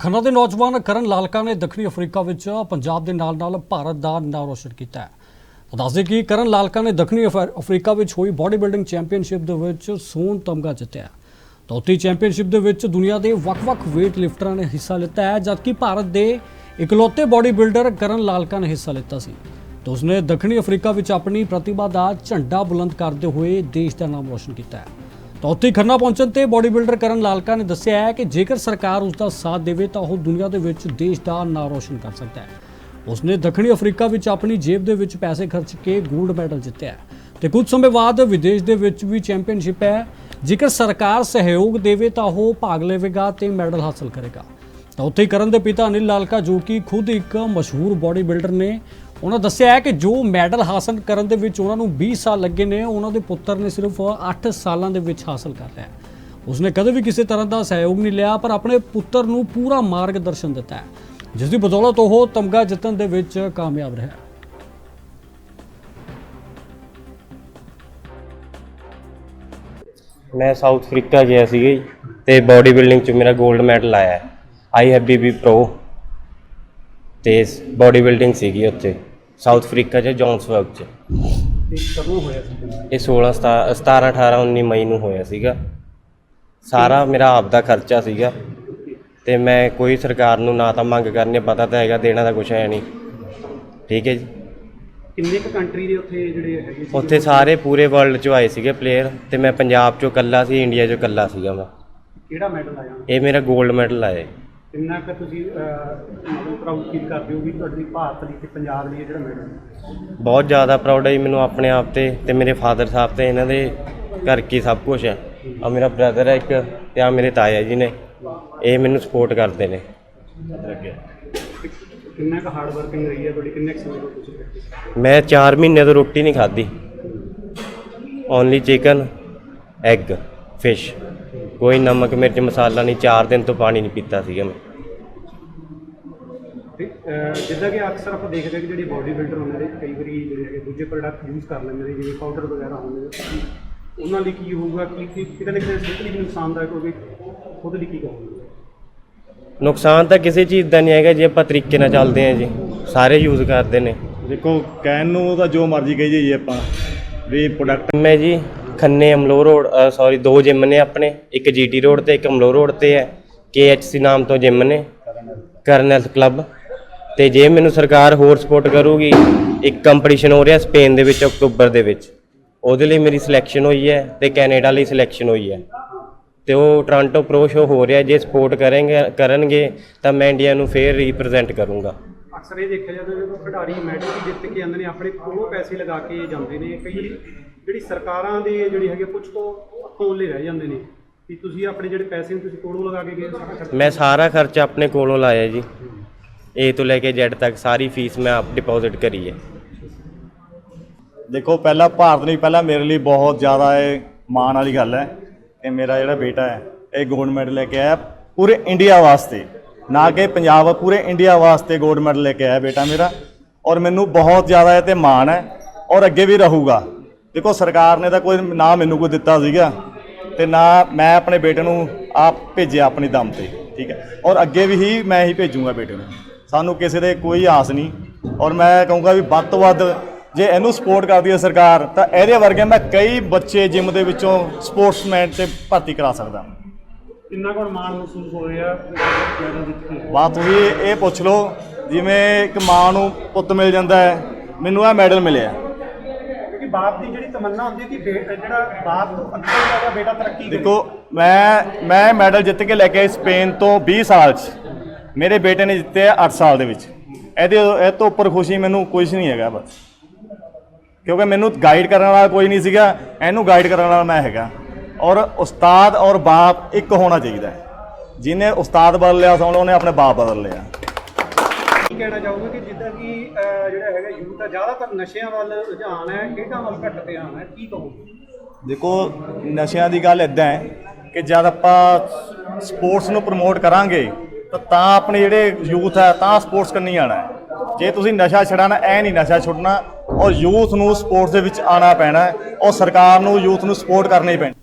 ਖੰਨਾ ਦੇ ਨੌਜਵਾਨ ਕਰਨ ਲਾਲਕਾ ਨੇ ਦੱਖਣੀ ਅਫਰੀਕਾ ਵਿੱਚ ਪੰਜਾਬ ਦੇ ਨਾਲ-ਨਾਲ ਭਾਰਤ ਦਾ ਨਾਮ ਰੋਸ਼ਨ ਕੀਤਾ ਹੈ। ਤਾਂ ਦੱਸਦੇ ਕਿ ਕਰਨ ਲਾਲਕਾ ਨੇ ਦੱਖਣੀ ਅਫ- ਅਫਰੀਕਾ ਵਿੱਚ ਹੋਈ ਬਾਡੀ ਬਿਲਡਿੰਗ ਚੈਂਪੀਅਨਸ਼ਿਪ ਦੇ ਵਿੱਚ ਸੋਨ ਤਮਗਾ ਜਿੱਤਿਆ। ਤੌਤੀ ਚੈਂਪੀਅਨਸ਼ਿਪ ਦੇ ਵਿੱਚ ਦੁਨੀਆ ਦੇ ਵੱਖ-ਵੱਖ weight ਲਿਫਟਰਾਂ ਨੇ ਹਿੱਸਾ ਲਿੱਤਾ ਹੈ, ਜਦਕਿ ਭਾਰਤ ਦੇ ਇਕਲੌਤੇ ਬਾਡੀ ਬਿਲਡਰ ਕਰਨ ਲਾਲਕਾ ਨੇ ਹਿੱਸਾ ਲਿੱਤਾ ਸੀ। ਤਾਂ ਉਸਨੇ ਦੱਖਣੀ ਅਫਰੀਕਾ ਵਿੱਚ ਆਪਣੀ ਪ੍ਰਤਿਭਾ ਦਾ ਝੰਡਾ ਬੁਲੰਦ ਕਰਦੇ ਹੋਏ ਦੇਸ਼ ਦਾ ਨਾਮ ਰੋਸ਼ਨ ਕੀਤਾ ਹੈ। ਤਾਂ ਉੱਥੇ ਖੰਨਾ ਪਹੁੰਚਣ ਤੇ ਬਾਡੀ ਬਿਲਡਰ ਕਰਨ ਲਾਲਕਾ ਨੇ ਦੱਸਿਆ ਹੈ ਕਿ ਜੇਕਰ ਸਰਕਾਰ ਉਸ ਦਾ ਸਾਥ ਦੇਵੇ ਤਾਂ ਉਹ ਦੁਨੀਆ ਦੇ ਵਿੱਚ ਦੇਸ਼ ਦਾ ਨਾਂ ਰੋਸ਼ਨ ਕਰ ਸਕਦਾ ਹੈ। ਉਸਨੇ ਦੱਖਣੀ ਅਫਰੀਕਾ ਵਿੱਚ ਆਪਣੀ ਜੇਬ ਦੇ ਵਿੱਚ ਪੈਸੇ ਖਰਚ ਕੇ 골ਡ ਮੈਡਲ ਜਿੱਤਿਆ ਹੈ ਤੇ ਕੁਝ ਸਮੇਂ ਬਾਅਦ ਵਿਦੇਸ਼ ਦੇ ਵਿੱਚ ਵੀ ਚੈਂਪੀਅਨਸ਼ਿਪ ਹੈ। ਜੇਕਰ ਸਰਕਾਰ ਸਹਿਯੋਗ ਦੇਵੇ ਤਾਂ ਉਹ ਭਾਗ ਲਵੇਗਾ ਤੇ ਮੈਡਲ ਹਾਸਲ ਕਰੇਗਾ। ਤਾਂ ਉੱਥੇ ਕਰਨ ਦੇ ਪਿਤਾ ਅਨਿਲ ਲਾਲਕਾ ਜੋ ਕਿ ਖੁਦ ਇੱਕ ਮਸ਼ਹੂਰ ਬਾਡੀ ਬਿਲਡਰ ਨੇ ਉਹਨਾਂ ਦੱਸਿਆ ਹੈ ਕਿ ਜੋ ਮੈਡਲ ਹਾਸਲ ਕਰਨ ਦੇ ਵਿੱਚ ਉਹਨਾਂ ਨੂੰ 20 ਸਾਲ ਲੱਗੇ ਨੇ, ਉਹਨਾਂ ਦੇ ਪੁੱਤਰ ਨੇ ਸਿਰਫ 8 ਸਾਲਾਂ ਦੇ ਵਿੱਚ ਹਾਸਲ ਕਰ ਲਿਆ ਉਸਨੇ ਕਦੇ ਵੀ ਕਿਸੇ ਤਰ੍ਹਾਂ ਦਾ ਸਹਿਯੋਗ ਨਹੀਂ ਲਿਆ, ਪਰ ਆਪਣੇ ਪੁੱਤਰ ਨੂੰ ਪੂਰਾ ਮਾਰਗਦਰਸ਼ਨ ਦਿੱਤਾ ਹੈ। ਜਿਸ ਦੀ ਬਦੌਲਤ ਉਹ ਤਮਗਾ ਜਿੱਤਣ ਦੇ ਵਿੱਚ ਕਾਮਯਾਬ ਰਿਹਾ ਮੈਂ ਸਾਊਥ ਅਫਰੀਕਾ ਗਿਆ ਸੀਗਾ ਜੀ, ਤੇ ਬਾਡੀ ਬਿਲਡਿੰਗ ਚ ਮੇਰਾ 골ਡ ਮੈਡਲ ਆਇਆ ਆਈ ਹੈਵ ਬੀ ਪ੍ਰੋ ਤੇ ਬਾਡੀ ਬਿਲਡਿੰਗ ਸੀਗੀ ਉੱਥੇ ਸਾਊਥ ਅਫਰੀਕਾ ਚ ਜੌਨਸਬਰਗ ਚ। ਤੇ ਕਦੋਂ ਹੋਇਆ ਸੀ ਇਹ 16 ਸਤਾ- 17 18 19 ਮਈ ਨੂੰ ਹੋਇਆ ਸੀਗਾ। ਸਾਰਾ ਮੇਰਾ ਆਪ ਦਾ ਖਰਚਾ ਸੀਗਾ ਤੇ ਮੈਂ ਕੋਈ ਸਰਕਾਰ ਨੂੰ ਨਾ ਤਾਂ ਮੰਗ ਕਰਨੀ ਪਤਾ ਤਾਂ ਹੈਗਾ ਦੇਣਾ ਤਾਂ ਕੁਛ ਹੈ ਨਹੀਂ। ਠੀਕ ਹੈ ਜੀ। ਕਿੰਨੇ ਕੁ ਕੰਟਰੀ ਦੇ ਉੱਥੇ ਜਿਹੜੇ ਹੈਗੇ ਉੱਥੇ ਸਾਰੇ ਪੂਰੇ ਵਰਲਡ ਚੋਂ ਆਏ ਸੀਗੇ ਪਲੇਅਰ ਤੇ ਮੈਂ ਪੰਜਾਬ ਚੋਂ ਇਕੱਲਾ ਸੀ ਇੰਡੀਆ ਚੋਂ ਇਕੱਲਾ ਸੀਗਾ ਮੈਂ। ਕਿਹੜਾ ਮੈਡਲ ਆਇਆ? ਇਹ ਮੇਰਾ 골ਡ ਮੈਡਲ ਆਇਆ। ਕਿੰਨਾ ਕੁ ਤੁਸੀਂ ਮਤਲਬ ਪ੍ਰਾਊਡ ਫੀਲ ਕਰਦੇ ਹੋ ਵੀ ਤੁਹਾਡੀ ਭਾਰਤ ਲਈ ਤੇ ਪੰਜਾਬ ਲਈ ਇਹ ਜਿਹੜਾ ਮੈਡਲ ਬਹੁਤ ਜ਼ਿਆਦਾ ਪ੍ਰਾਊਡ ਹੈ ਜੀ ਮੈਨੂੰ ਆਪਣੇ ਆਪ ਤੇ ਤੇ ਮੇਰੇ ਫਾਦਰ ਸਾਹਿਬ ਤੇ ਇਹਨਾਂ ਦੇ ਘਰ ਕੀ ਸਭ ਕੁਝ ਹੈ। ਆ ਮੇਰਾ ਬ੍ਰਦਰ ਹੈ ਇੱਕ ਤੇ ਆ ਮੇਰੇ ਤਾਇਆ ਜੀ ਨੇ। ਇਹ ਮੈਨੂੰ ਸਪੋਰਟ ਕਰਦੇ ਨੇ। ਕਿੰਨਾ ਕੁ ਹਾਰਡ ਵਰਕਿੰਗ ਰਹੀ ਹੈ ਤੁਹਾਡੀ? ਕਿੰਨੇ ਸਮੇਂ ਤੋਂ ਤੁਸੀਂ ਮੈਂ 4 ਮਹੀਨੇ ਤੋਂ ਰੋਟੀ ਨਹੀਂ ਖਾਧੀ। ਓਨਲੀ ਚਿਕਨ ਐਗ ਫਿਸ਼ ਕੋਈ ਨਮਕ ਮਿਰਚ ਮਸਾਲਾ ਨਹੀਂ 4 ਦਿਨ ਤੋਂ ਪਾਣੀ ਨਹੀਂ ਪੀਤਾ ਸੀਗਾ ਮੈਂ। ਤੇ ਅਹ, ਜਿੱਦਾਂ ਕਿ ਅਕਸਰ ਆਪਾਂ ਦੇਖਦੇ ਹਾਂ ਕਿ ਜਿਹੜੇ ਬਾਡੀ ਬਿਲਡਰ ਹੁੰਦੇ ਨੇ ਕਈ ਵਾਰੀ ਜਿਹੜੇ ਹੈਗੇ ਦੂਜੇ ਪ੍ਰੋਡਕਟ ਯੂਜ਼ ਕਰ ਲੈਂਦੇ ਨੇ ਜਿਵੇਂ ਪਾਊਡਰ ਵਗੈਰਾ ਹੁੰਦੇ ਨੇ ਉਹਨਾਂ ਲਈ ਕੀ ਹੋਊਗਾ ਕੀ ਕੀ ਕਿਤੇ ਨਾ ਕਿਤੇ ਸਿਹਤ ਲਈ ਵੀ ਨੁਕਸਾਨਦਾਇਕ ਹੋਵੇ ਉਹਦੇ ਲਈ ਕੀ ਕਹੋਗੇ ਨੁਕਸਾਨ ਤਾਂ ਕਿਸੇ ਚੀਜ਼ ਦਾ ਨਹੀਂ ਹੈਗਾ ਜੇ ਆਪਾਂ ਤਰੀਕੇ ਨਾਲ ਚੱਲਦੇ ਹਾਂ ਜੀ। ਸਾਰੇ ਯੂਜ਼ ਕਰਦੇ ਨੇ। ਦੇਖੋ ਕਹਿਣ ਨੂੰ ਤਾਂ ਜੋ ਮਰਜ਼ੀ ਕਹੀ ਜਾਈਏ ਆਪਾਂ ਵੀ ਪ੍ਰੋਡਕਟ ਮੈਂ ਜੀ ਖੰਨੇ ਅਮਲੋ ਰੋਡ ਸੌਰੀ ਦੋ ਜਿਮ ਨੇ ਆਪਣੇ, ਇੱਕ ਜੀਟੀ ਰੋਡ ਤੇ, ਇੱਕ ਅਮਲੋ ਰੋਡ ਤੇ ਹੈ। KHC ਨਾਮ ਤੋਂ ਜਿਮ ਨੇ। ਕਰਨਲ ਕਲੱਬ ਤੇ ਜੇ ਮੈਨੂੰ ਸਰਕਾਰ ਹੋਰ ਸਪੋਰਟ ਕਰੂਗੀ, ਇੱਕ ਕੰਪੀਟੀਸ਼ਨ ਹੋ ਰਿਹਾ ਸਪੇਨ ਦੇ ਵਿੱਚ ਅਕਤੂਬਰ ਦੇ ਵਿੱਚ। ਉਹਦੇ ਲਈ ਮੇਰੀ ਸਿਲੈਕਸ਼ਨ ਹੋਈ ਹੈ ਤੇ ਕੈਨੇਡਾ ਲਈ ਸਿਲੈਕਸ਼ਨ ਹੋਈ ਹੈ। ਤੇ ਉਹ ਟੋਰਾਂਟੋ ਪ੍ਰੋ ਸ਼ੋ ਹੋ ਰਿਹਾ, ਜੇ ਸਪੋਰਟ ਕਰਾਂਗੇ ਕਰਨਗੇ, ਤਾਂ ਮੈਂ ਇੰਡੀਆ ਨੂੰ ਫੇਰ ਰਿਪਰੈਜ਼ੈਂਟ ਕਰੂੰਗਾ। ਅਕਸਰ ਇਹ ਦੇਖਿਆ ਜਾਂਦਾ ਜਦੋਂ ਖਿਡਾਰੀ ਮੈਡਲ ਵੀ ਜਿੱਤ ਕੇ ਆਉਂਦੇ ਨੇ, ਆਪਣੇ ਕੋਲੋਂ ਪੈਸੇ ਲਗਾ ਕੇ ਜਾਂਦੇ ਨੇ, ਕਈ ਜਿਹੜੀ ਸਰਕਾਰਾਂ ਦੇ ਜਿਹੜੀ ਹੈਗੇ ਕੁਝ ਤੋਂ ਕੋਲੇ ਰਹਿ ਜਾਂਦੇ ਨੇ ਵੀ ਤੁਸੀਂ ਆਪਣੇ ਜਿਹੜੇ ਪੈਸੇ ਨੇ ਤੁਸੀਂ ਕੋਲੋਂ ਲਗਾ ਕੇ ਗਏ ਸਾਰਾ ਖਰਚਾ? ਮੈਂ ਸਾਰਾ ਖਰਚਾ ਆਪਣੇ ਕੋਲੋਂ ਲਾਇਆ ਜੀ। A ਤੋਂ ਲੈ ਕੇ Z ਤੱਕ ਸਾਰੀ ਫੀਸ ਮੈਂ ਆਪ ਡਿਪੋਜ਼ਿਟ ਕਰੀ ਹੈ। ਦੇਖੋ ਪਹਿਲਾਂ ਭਾਰਤ ਲਈ ਪਹਿਲਾਂ ਮੇਰੇ ਲਈ ਬਹੁਤ ਜ਼ਿਆਦਾ ਇਹ ਮਾਣ ਵਾਲੀ ਗੱਲ ਹੈ ਕਿ ਮੇਰਾ ਜਿਹੜਾ ਬੇਟਾ ਹੈ ਇਹ ਗੋਲਡ ਮੈਡਲ ਲੈ ਕੇ ਆਇਆ ਪੂਰੇ ਇੰਡੀਆ ਵਾਸਤੇ। ਨਾ ਕਿ ਪੰਜਾਬ ਪੂਰੇ ਇੰਡੀਆ ਵਾਸਤੇ ਗੋਲਡ ਮੈਡਲ ਲੈ ਕੇ ਆਇਆ ਬੇਟਾ ਮੇਰਾ। ਔਰ ਮੈਨੂੰ ਬਹੁਤ ਜ਼ਿਆਦਾ ਇਹ ਤੇ ਮਾਣ ਹੈ ਔਰ ਅੱਗੇ ਵੀ ਰਹੂਗਾ। ਦੇਖੋ ਸਰਕਾਰ ਨੇ ਤਾਂ ਕੋਈ ਨਾ ਮੈਨੂੰ ਕੋਈ ਦਿੱਤਾ ਸੀਗਾ ਤੇ ਨਾ ਮੈਂ ਆਪਣੇ ਬੇਟੇ ਨੂੰ ਆਪ ਭੇਜਿਆ ਆਪਣੀ ਦਮ ਤੇ ਠੀਕ ਹੈ। ਔਰ ਅੱਗੇ ਵੀ ਹੀ ਮੈਂ ਹੀ ਭੇਜੂਗਾ ਬੇਟੇ ਨੂੰ। ਸਾਨੂੰ ਕਿਸੇ ਦੇ ਕੋਈ ਆਸ ਨਹੀਂ। ਔਰ ਮੈਂ ਕਹੂੰਗਾ ਵੀ ਵੱਧ ਤੋਂ ਵੱਧ ਜੇ ਇਹਨੂੰ ਸਪੋਰਟ ਕਰਦੀ ਹੈ ਸਰਕਾਰ ਤਾਂ ਇਹਦੇ ਵਰਗੇ ਮੈਂ ਕਈ ਬੱਚੇ ਜਿਮ ਦੇ ਵਿੱਚੋਂ ਸਪੋਰਟਸਮੈਨ ਤੇ ਭਰਤੀ ਕਰਾ ਸਕਦਾ। ਕਿੰਨਾ ਕੁ ਮਾਣ ਮਹਿਸੂਸ ਹੋ ਰਿਹਾ? ਜ਼ਿਆਦਾ ਬਾਤ ਤੁਸੀਂ ਇਹ- ਪੁੱਛ ਲਓ ਜਿਵੇਂ ਇੱਕ ਮਾਂ ਨੂੰ ਪੁੱਤ ਮਿਲ ਜਾਂਦਾ ਹੈ ਮੈਨੂੰ ਇਹ ਮੈਡਲ ਮਿਲਿਆ। ਬਾਪ ਦੀ ਜਿਹੜੀ ਤਮੰਨਾ ਹੁੰਦੀ ਕਿ ਬੇ- ਜਿਹੜਾ ਬਾਪ ਤੋਂ ਅੱਗੇ ਜ਼ਿਆਦਾ ਬੇਟਾ ਤਰੱਕੀ ਕਰੇ ਦੇਖੋ, ਮੈਂ ਮੈਂ ਮੈਡਲ ਜਿੱਤ ਕੇ ਲੈ ਕੇ ਆਈ ਸਪੇਨ ਤੋਂ 20 ਸਾਲ 'ਚ। ਮੇਰੇ ਬੇਟੇ ਨੇ ਜਿੱਤੇ 8 ਸਾਲ ਦੇ ਵਿੱਚ। ਇਹਦੇ ਇਹ ਤੋਂ ਉੱਪਰ ਖੁਸ਼ੀ ਮੈਨੂੰ ਕੁਝ ਨਹੀਂ ਹੈਗਾ ਬਸ। ਕਿਉਂਕਿ ਮੈਨੂੰ ਗਾਈਡ ਕਰਨ ਵਾਲਾ ਕੋਈ ਨਹੀਂ ਸੀਗਾ, ਇਹਨੂੰ ਗਾਈਡ ਕਰਨ ਵਾਲਾ ਮੈਂ ਹੈਗਾ। ਔਰ ਉਸਤਾਦ ਔਰ ਬਾਪ ਇੱਕ ਹੋਣਾ ਚਾਹੀਦਾ ਹੈ। ਜਿਹਨੇ ਉਸਤਾਦ ਬਦਲ ਲਿਆ ਸਮਝ ਲਓ, ਉਹਨੇ ਆਪਣੇ ਬਾਪ ਬਦਲ ਲਿਆ। ਕੀ ਕਹਿਣਾ ਚਾਹੋਗੇ ਕਿ ਜਿੱਦਾਂ ਕਿ ਜਿਹੜਾ ਹੈਗਾ ਯੂਥ ਦਾ ਜ਼ਿਆਦਾਤਰ ਨਸ਼ਿਆਂ ਵੱਲ ਰੁਝਾਨ ਹੈ, ਖੇਡਾਂ ਵੱਲ ਘੱਟ ਧਿਆਨ ਹੈ, ਕੀ ਕਹੋਗੇ? ਦੇਖੋ, ਨਸ਼ਿਆਂ ਦੀ ਗੱਲ ਇਦਾਂ ਹੈ ਕਿ ਜਦ ਆਪਾਂ ਸਪੋਰਟਸ ਨੂੰ ਪ੍ਰਮੋਟ ਕਰਾਂਗੇ, ਤਾਂ ਤਾਂ ਆਪਣੇ ਜਿਹੜੇ ਯੂਥ ਹੈ ਤਾਂ ਸਪੋਰਟਸ ਕਰਨੀ ਆਣਾ ਜੇ ਤੁਸੀਂ ਨਸ਼ਾ ਛਡਾਣਾ, ਐ ਨਹੀਂ ਨਸ਼ਾ ਛੁੱਟਣਾ ਔਰ ਯੂਥ ਨੂੰ ਸਪੋਰਟਸ ਦੇ ਵਿੱਚ ਆਣਾ ਪੈਣਾ ਔਰ ਸਰਕਾਰ ਨੂੰ ਯੂਥ ਨੂੰ ਸਪੋਰਟ ਕਰਨੀ ਪੈਣੀ।